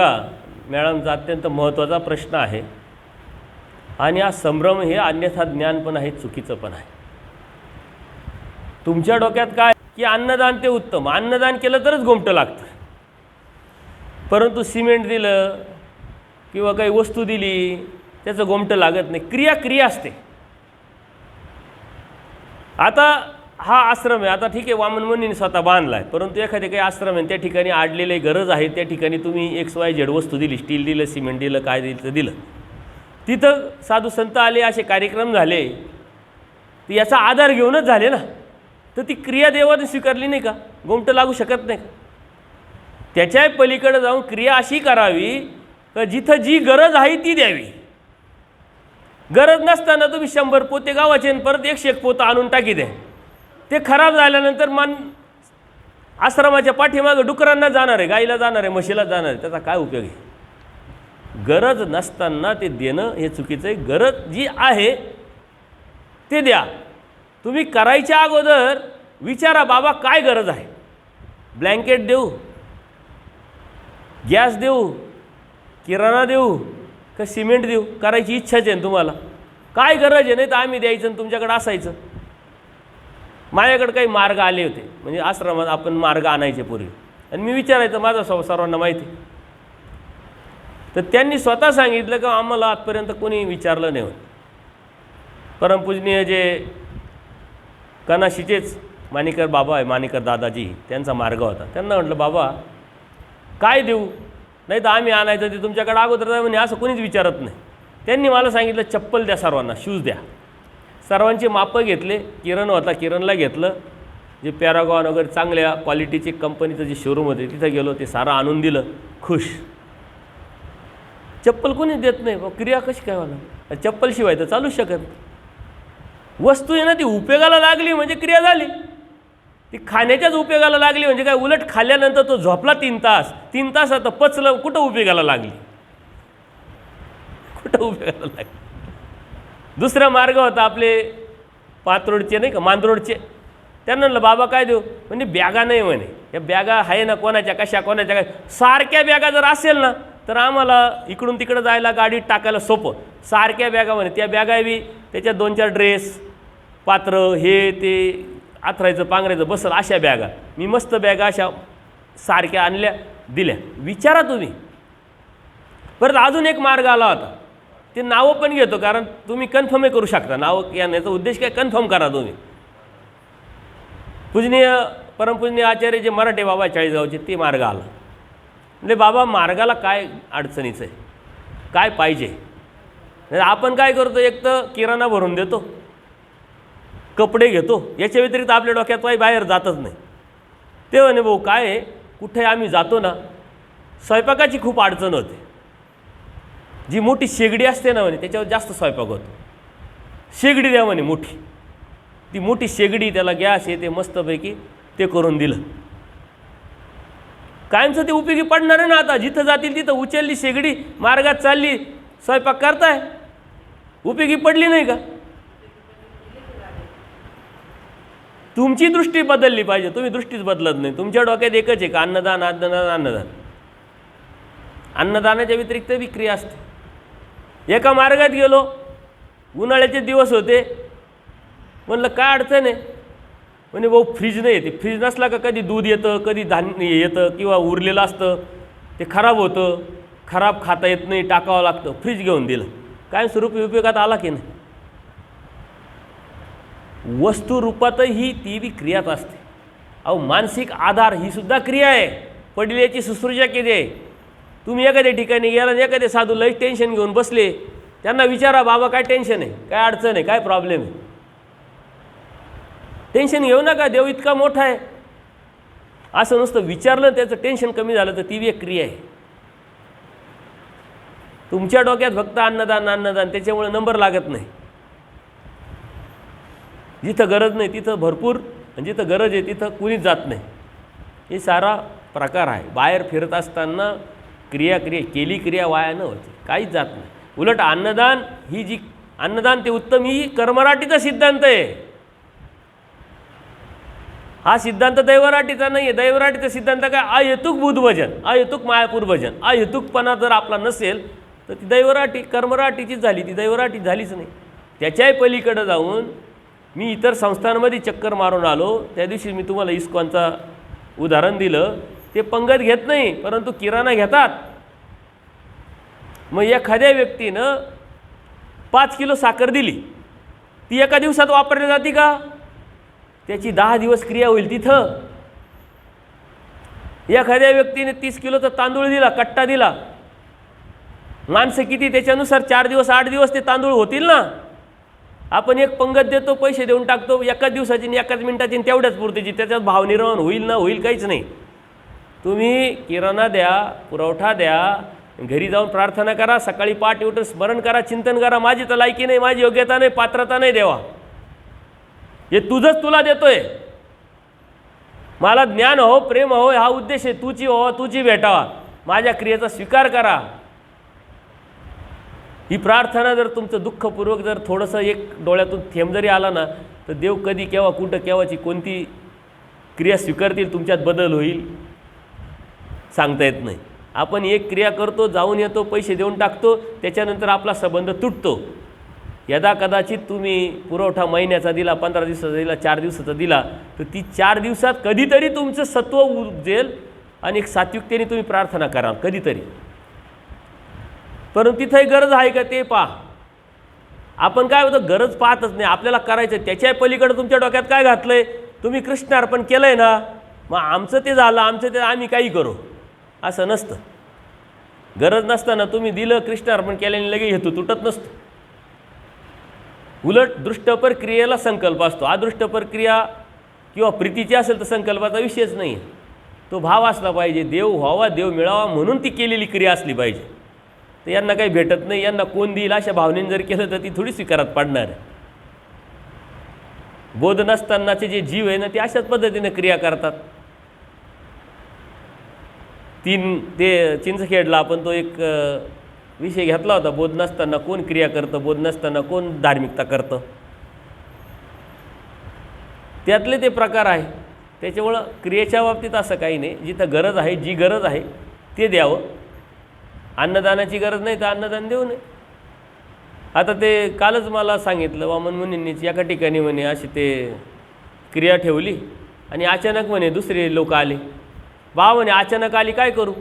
नका मॅडमचा अत्यंत महत्त्वाचा प्रश्न आहे. आणि हा संभ्रम हे अन्यथा ज्ञान पण आहे चुकीचं पण आहे. तुमच्या डोक्यात काय? की अन्नदान ते उत्तम. अन्नदान केलं तरच गोमटं लागतं. परंतु सिमेंट दिलं किंवा काही वस्तू दिली त्याचं गोमटं लागत नाही. क्रिया क्रिया असते. आता हा आश्रम आहे. आता ठीक आहे वामन मुनीने स्वतः बांधला आहे परंतु एखादे काही आश्रम आहे त्या ठिकाणी आडलेले गरज आहे त्या ठिकाणी तुम्ही एक्स वाय झेड वस्तू दिली स्टील दिलं सिमेंट दिलं काय दिलं तर दिलं. तिथं साधू संत आले असे कार्यक्रम झाले. तर याचा आधार घेऊनच झाले ना. तर ती क्रिया देवाने स्वीकारली नाही का? गोमटं लागू शकत नाही का? त्याच्या पलीकडे जाऊन क्रिया अशी करावी का जिथं जी गरज आहे ती द्यावी. गरज नसताना तुम्ही शंभर पोते गावाचे आणि परत एकशे एक पोतं आणून टाकी द्या. ते खराब झाल्यानंतर मान आश्रमाच्या पाठीमागं डुकरांना जाणार आहे गाईला जाणार आहे म्हशीला जाणार आहे त्याचा काय उपयोग आहे? गरज नसताना ते देणं हे चुकीचं आहे. गरज जी आहे ते द्या. तुम्ही करायच्या अगोदर विचारा बाबा काय गरज आहे? ब्लँकेट देऊ गॅस देऊ किराणा देऊ का सिमेंट देऊ? करायची इच्छाच आहे ना तुम्हाला? काय गरज आहे? नाही तर आम्ही द्यायचं आणि तुमच्याकडे असायचं. माझ्याकडे काही मार्ग आले होते. म्हणजे आश्रमात आपण मार्ग आणायचे पूर्वी. आणि मी विचारायचं माझा स्वभाव सर्वांना माहिती तर त्यांनी स्वतः सांगितलं की आम्हाला आजपर्यंत कोणी विचारलं नाही होत. परमपूजनीय जे कनाशीचेच माणिकर बाबा आहे माणिकर दादाजी त्यांचा मार्ग होता. त्यांना म्हटलं बाबा काय देऊ? नाही तर आम्ही आणायचं ते तुमच्याकडे अगोदर जाय म्हणे असं कोणीच विचारत नाही. त्यांनी मला सांगितलं चप्पल द्या सर्वांना शूज द्या. सर्वांची मापं घेतले किरण होता किरणला घेतलं. जे पॅरागॉन वगैरे चांगल्या क्वालिटीचे कंपनीचं जे शोरूम होते तिथं गेलो ते सारं आणून दिलं. खुश. चप्पल कोणी देत नाही क्रिया कशी काय मला चप्पल शिवाय तर चालूच शकत वस्तू आहे ना ती उपयोगाला लागली म्हणजे क्रिया झाली. ती खाण्याच्याच उपयोगाला लागली म्हणजे काय उलट खाल्ल्यानंतर तो झोपला तीन तास. तीन तास आता पचलं कुठं उपयोगाला लागली? कुठं उपयोगाला लागली? दुसरा मार्ग होता आपले पातरोडचे नाही का मांदरोडचे. त्यांना म्हणलं बाबा काय देऊ? म्हणजे बॅगा नाही म्हणे. या बॅगा आहे ना कोणाच्या कशा कोणाच्या काय? सारख्या बॅगा जर असेल ना तर आम्हाला इकडून तिकडं जायला गाडीत टाकायला सोपं. सारख्या बॅगा म्हणे त्या बॅगा बी त्याच्यात दोन चार ड्रेस पात्र हे ते आथरायचं पांघरायचं बसल अशा बॅगा. मी मस्त बॅगा अशा सारख्या आणल्या दिल्या. विचारा तुम्ही. परत अजून एक मार्ग आला होता. ते नावं पण घेतो कारण तुम्ही कन्फर्मही करू शकता. नावं याचा उद्देश काय? कन्फर्म करा तुम्ही. पूजनीय परमपूजनीय आचार्य जे मराठे बाबा चाळीसगावचे ते मार्ग आला. म्हणजे बाबा मार्गाला काय अडचणीचं आहे? काय पाहिजे? म्हणजे आपण काय करतो? एक तर किराणा भरून देतो. कपडे घेतो. याच्या व्यतिरिक्त आपल्या डोक्यात काही बाहेर जातच नाही. ते म्हणे भाऊ काय आहे? कुठे आम्ही जातो ना? स्वयंपाकाची खूप अडचण होते. जी मोठी शेगडी असते ना म्हणे त्याच्यावर जास्त स्वयंपाक होतो. शेगडी द्या म्हणे मोठी. ती मोठी शेगडी त्याला गॅस येते मस्तपैकी ते करून दिलं. कायमचं ते उपयोगी पडणार आहे ना आता? जिथं जातील तिथं उचलली शेगडी मार्गात चालली स्वयंपाक करताय. उपयोगी पडली नाही का? तुमची दृष्टी बदलली पाहिजे. तुम्ही दृष्टीच बदलत नाही. तुमच्या डोक्यात एकच आहे का? अन्नदान अन्नदान अन्नदान. अन्नदानाच्या व्यतिरिक्त विक्री असते. एका मार्गात गेलो. उन्हाळ्याचे दिवस होते. म्हणलं काय अडचण आहे? म्हणे भाऊ फ्रीज नाही येते. फ्रीज नसला का कधी दूध येतं कधी धान्य येतं किंवा उरलेलं असतं. ते खराब होतं. खराब खाता येत नाही टाकावं लागतं. फ्रीज घेऊन दिलं. काय स्वरूपी उपयोगात आला की नाही? वस्तू रूपातही ती बी क्रियाच असते. अहो मानसिक आधार ही सुद्धा क्रिया आहे. पडल्याची शुश्रूषा केली आहे? तुम्ही एखाद्या ठिकाणी गेला आणि एखादे साधू लई टेन्शन घेऊन बसले त्यांना विचारा बाबा काय टेन्शन आहे? काय अडचण आहे? काय प्रॉब्लेम आहे? टेन्शन घेऊ नका देव इतका मोठा आहे. असं नुसतं विचारलं त्याचं टेन्शन कमी झालं तर ती एक क्रिया आहे. तुमच्या डोक्यात फक्त अन्नदान अन्नदान त्याच्यामुळे नंबर लागत नाही. जिथं गरज नाही तिथं भरपूर आणि जिथं गरज आहे तिथं कुणीच जात नाही. हे सारा प्रकार आहे. बाहेर फिरत असताना क्रिया क्रिया केली क्रिया वाया न होते. काहीच जात नाही. उलट अन्नदान ही जी अन्नदान ते उत्तम ही कर्मराटीचा सिद्धांत आहे. हा सिद्धांत दैवराटीचा नाही आहे दैवराटीचा सिद्धांत काय? अहेतुक बुधभजन भजन मायापूर भजन. अहेतुकपणा जर आपला नसेल तर ती दैवराटी कर्मराटीचीच झाली. ती दैवराटी झालीच नाही. त्याच्याही पलीकडं जाऊन मी इतर संस्थांमध्ये चक्कर मारून आलो. त्या दिवशी मी तुम्हाला इस्कॉनचा उदाहरण दिलं. ते पंगत घेत नाही परंतु किराणा घेतात. मग एखाद्या व्यक्तीनं पाच किलो साखर दिली. ती एका दिवसात वापरली जाते का? त्याची दहा दिवस क्रिया होईल तिथं. एखाद्या व्यक्तीने तीस किलोचा तांदूळ दिला कट्टा दिला. माणसं किती त्याच्यानुसार चार दिवस आठ दिवस ते तांदूळ होतील ना? आपण एक पंगत देतो पैसे देऊन टाकतो एकाच दिवसाची आणि एकाच मिनिटाची आणि तेवढ्याच पुरतीची. त्याच्यात भाव निर्माण होईल ना होईल काहीच नाही. तुम्ही किराणा द्या पुरवठा द्या घरी जाऊन प्रार्थना करा सकाळी पाठ उठून स्मरण करा चिंतन करा माझी तर लायकी नाही माझी योग्यता नाही पात्रता नाही देवा. हे तुझंच तुला देतोय. मला ज्ञान हो प्रेम हो हा उद्देश आहे तुझी हो तुझी भेटावा. माझ्या क्रियेचा स्वीकार करा. ही प्रार्थना जर तुमचं दुःखपूर्वक जर थोडंसं एक डोळ्यातून थेंब जरी आला ना तर देव कधी केव्हा कुठं केव्हाची कोणती क्रिया स्वीकारतील तुमच्यात बदल होईल. सांगता येत नाही. आपण एक क्रिया करतो जाऊन येतो पैसे देऊन टाकतो त्याच्यानंतर आपला संबंध तुटतो. यदा कदाचित तुम्ही पुरवठा महिन्याचा दिला पंधरा दिवसाचा दिला चार दिवसाचा दिला तर ती चार दिवसात कधीतरी तुमचं सत्व उजेल आणि एक सात्विकतेने तुम्ही प्रार्थना करा कधीतरी. परंतु तिथंही गरज आहे का ते पहा. आपण काय होतं गरज पाहतच नाही. आपल्याला करायचं आहे. त्याच्या पलीकडे तुमच्या डोक्यात काय घातलं आहे तुम्ही कृष्णार्पण केलं आहे ना? मग आमचं ते झालं आमचं ते आम्ही काही करू? असं नसतं. गरज नसताना तुम्ही दिलं कृष्णार्पण केल्याने लगेच हेतू तुटत नसतो. उलट दृष्टपर क्रियेला संकल्प असतो. अदृष्ट प्रक्रिया किंवा प्रीतीची असेल तर संकल्पाचा विषयच नाही. आहे तो भाव असला पाहिजे. देव व्हावा देव मिळावा म्हणून ती केलेली क्रिया असली पाहिजे. तर यांना काही भेटत नाही. यांना कोण देईल अशा भावनेने जर केलं तर ती थोडी स्वीकारात पडणार आहे. बोध नसतानाचे जे जीव आहे ना ते अशाच पद्धतीने क्रिया करतात. तीन ते चिंचखेडला आपण तो एक विषय घेतला होता बोध नसताना कोण क्रिया करतं बोध नसताना कोण धार्मिकता करतं. त्यातले ते प्रकार आहे. त्याच्यामुळं क्रियेच्या बाबतीत असं काही नाही. जिथं गरज आहे जी गरज आहे ते द्यावं. अन्नदानाची गरज नाही तर अन्नदान देऊ नये. आता ते कालच मला सांगितलं वामन मुनींनीच एका ठिकाणी म्हणे अशी ते क्रिया ठेवली आणि अचानक म्हणे दुसरे लोक आले. बा म्हणे अचानक आली काय करू?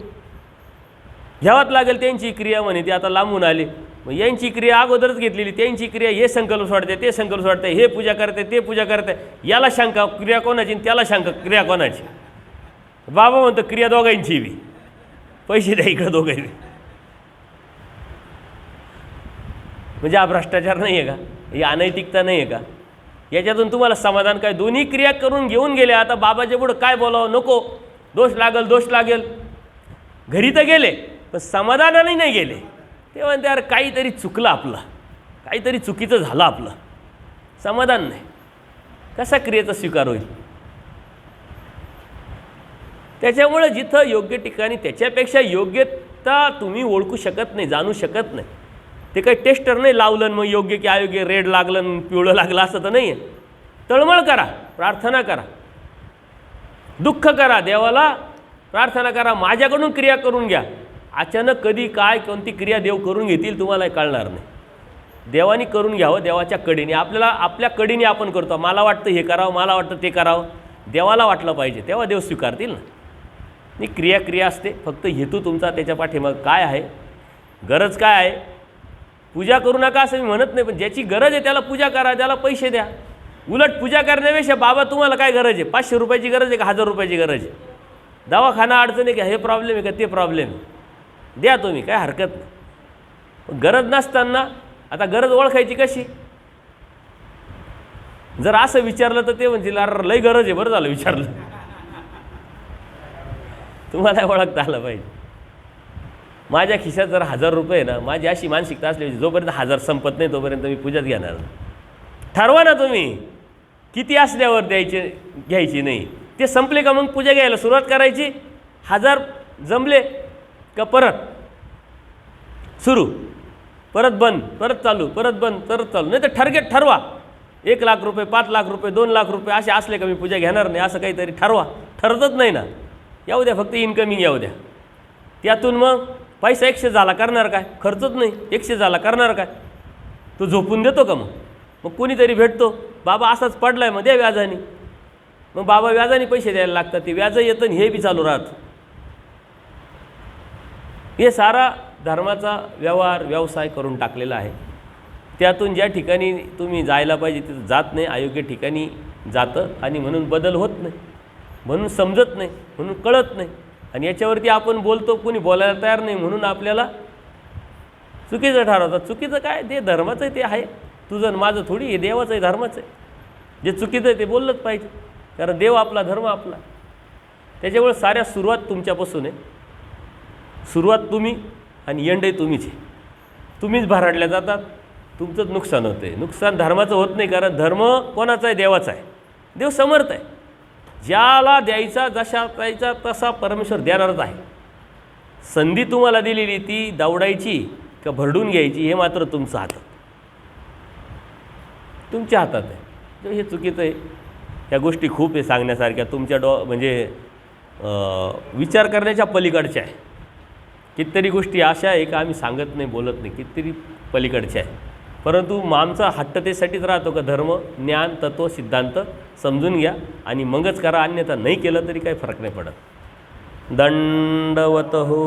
घ्यावाच लागेल त्यांची क्रिया म्हणे ती आता लांबून आली. मग यांची क्रिया अगोदरच घेतलेली त्यांची क्रिया हे संकल्प सोडते ते संकल्प सोडते हे पूजा करते ते पूजा करते. याला शंका क्रिया कोणाची आणि त्याला शंका क्रिया कोणाची? बाबा म्हणतो क्रिया दोघांची बी. पैसे द्या इकडं दोघांनी. म्हणजे हा भ्रष्टाचार नाही आहे का? ही अनैतिकता नाही आहे का? याच्यातून तुम्हाला समाधान काय? दोन्ही क्रिया करून घेऊन गेल्या आता बाबाच्या पुढं काय बोलावं? नको. दोष लागल दोष लागेल. घरी तर गेले पण समाधानाने नाही गेले. ते म्हणते यार काहीतरी चुकलं आपलं. काहीतरी चुकीचं झालं आपलं. समाधान नाही. कसा क्रियेचा स्वीकार होईल? त्याच्यामुळं जिथं योग्य ठिकाणी त्याच्यापेक्षा योग्यता तुम्ही ओळखू शकत नाही जाणू शकत नाही. ते काही टेस्टर नाही लावलं मग योग्य की अयोग्य रेड लागलं पिवळं लागलं असं तर नाही आहे तळमळ करा प्रार्थना करा. दुःख करा देवाला प्रार्थना करा माझ्याकडून क्रिया करून घ्या. अचानक कधी काय कोणती क्रिया देव करून घेतील तुम्हाला कळणार नाही. देवानी करून घ्यावं देवाच्या कडीने. आपल्याला आपल्या कडीने आपण करतो. मला वाटतं हे करावं मला वाटतं ते करावं. देवाला वाटलं पाहिजे. तेव्हा देव स्वीकारतील ना. नाही क्रिया क्रिया असते. फक्त हेतू तुमचा त्याच्या पाठीमाग काय आहे? गरज काय आहे? पूजा करू नका असं मी म्हणत नाही पण ज्याची गरज आहे त्याला पूजा करा त्याला पैसे द्या. उलट पूजा करण्यापेक्षा बाबा तुम्हाला काय गरज आहे? पाचशे रुपयाची गरज आहे का हजार रुपयाची गरज आहे? दवाखाना अडचण आहे का हे प्रॉब्लेम आहे का ते प्रॉब्लेम आहे? द्या तुम्ही काय हरकत नाही. गरज नसताना आता गरज ओळखायची कशी? जर असं विचारलं तर ते म्हणतील अरे लय गरज आहे बरं झालं विचारलं. तुम्हाला ओळखता आलं पाहिजे. माझ्या खिशात जर हजार रुपये आहे ना माझी अशी मानसिकता असली जोपर्यंत हजार संपत नाही तोपर्यंत मी पूजाच घेणार नाही. ठरवा ना तुम्ही. किती असल्यावर द्यायचे घ्यायची नाही. ते संपले का मग पूजा घ्यायला सुरुवात करायची? हजार जमले का परत? सुरू. परत बंद परत चालू परत बंद परत चालू. नाही तर ठरगेट ठरवा. एक लाख रुपये पाच लाख रुपये दोन लाख रुपये असे असले का मी पूजा घेणार नाही असं काहीतरी ठरवा. ठरतच नाही ना. येऊ द्या फक्त इन्कमिंग येऊ द्या. त्यातून मग पैसा एकशे झाला करणार काय? खर्चच नाही. एकशे झाला करणार काय? तो झोपून देतो का मग? मग कोणीतरी भेटतो बाबा असाच पडलाय मग द्या व्याजाने. मग बाबा व्याजाने पैसे द्यायला लागतात ते व्याज येतं आणि हे बी चालू राहतं. हे सारा धर्माचा व्यवहार व्यवसाय करून टाकलेला आहे. त्यातून ज्या ठिकाणी तुम्ही जायला पाहिजे तिथं जात नाही अयोग्य ठिकाणी जातं आणि म्हणून बदल होत नाही. म्हणून समजत नाही म्हणून कळत नाही. आणि याच्यावरती आपण बोलतो कोणी बोलायला तयार नाही म्हणून आपल्याला चुकीचं ठरवतात. चुकीचं काय? ते धर्माचं ते आहे. तुझं माझं थोडी हे देवाचं आहे धर्माचं आहे. जे चुकीचं आहे ते बोललंच पाहिजे. कारण देव आपला धर्म आपला. त्याच्यामुळे साऱ्या सुरुवात तुमच्यापासून आहे. सुरुवात तुम्ही आणि यंडही तुम्हीच आहे. तुम्हीच भराडल्या जातात. तुमचंच नुकसान होतं आहे. नुकसान धर्माचं होत नाही कारण धर्म कोणाचा आहे? देवाचा आहे. देव समर्थ आहे. ज्याला द्यायचा जशा द्यायचा तसा परमेश्वर देणारच आहे. संधी तुम्हाला दिलेली ती दावडायची का भरडून घ्यायची हे मात्र तुमचं हात तुमच्या हातात आहे. तर हे चुकीचं आहे. ह्या गोष्टी खूप आहे सांगण्यासारख्या. तुमच्या डॉ म्हणजे विचार करण्याच्या पलीकडच्या आहे. कितीतरी गोष्टी अशा आहे का आम्ही सांगत नाही बोलत नाही. कितीतरी पलीकडच्या आहे. परंतु आमचा हट्टतेसाठीच राहतो का धर्म ज्ञान तत्व सिद्धांत समजून घ्या आणि मगच करा. अन्यथा नाही केलं तरी काही फरक नाही पडत. दंडवत हो.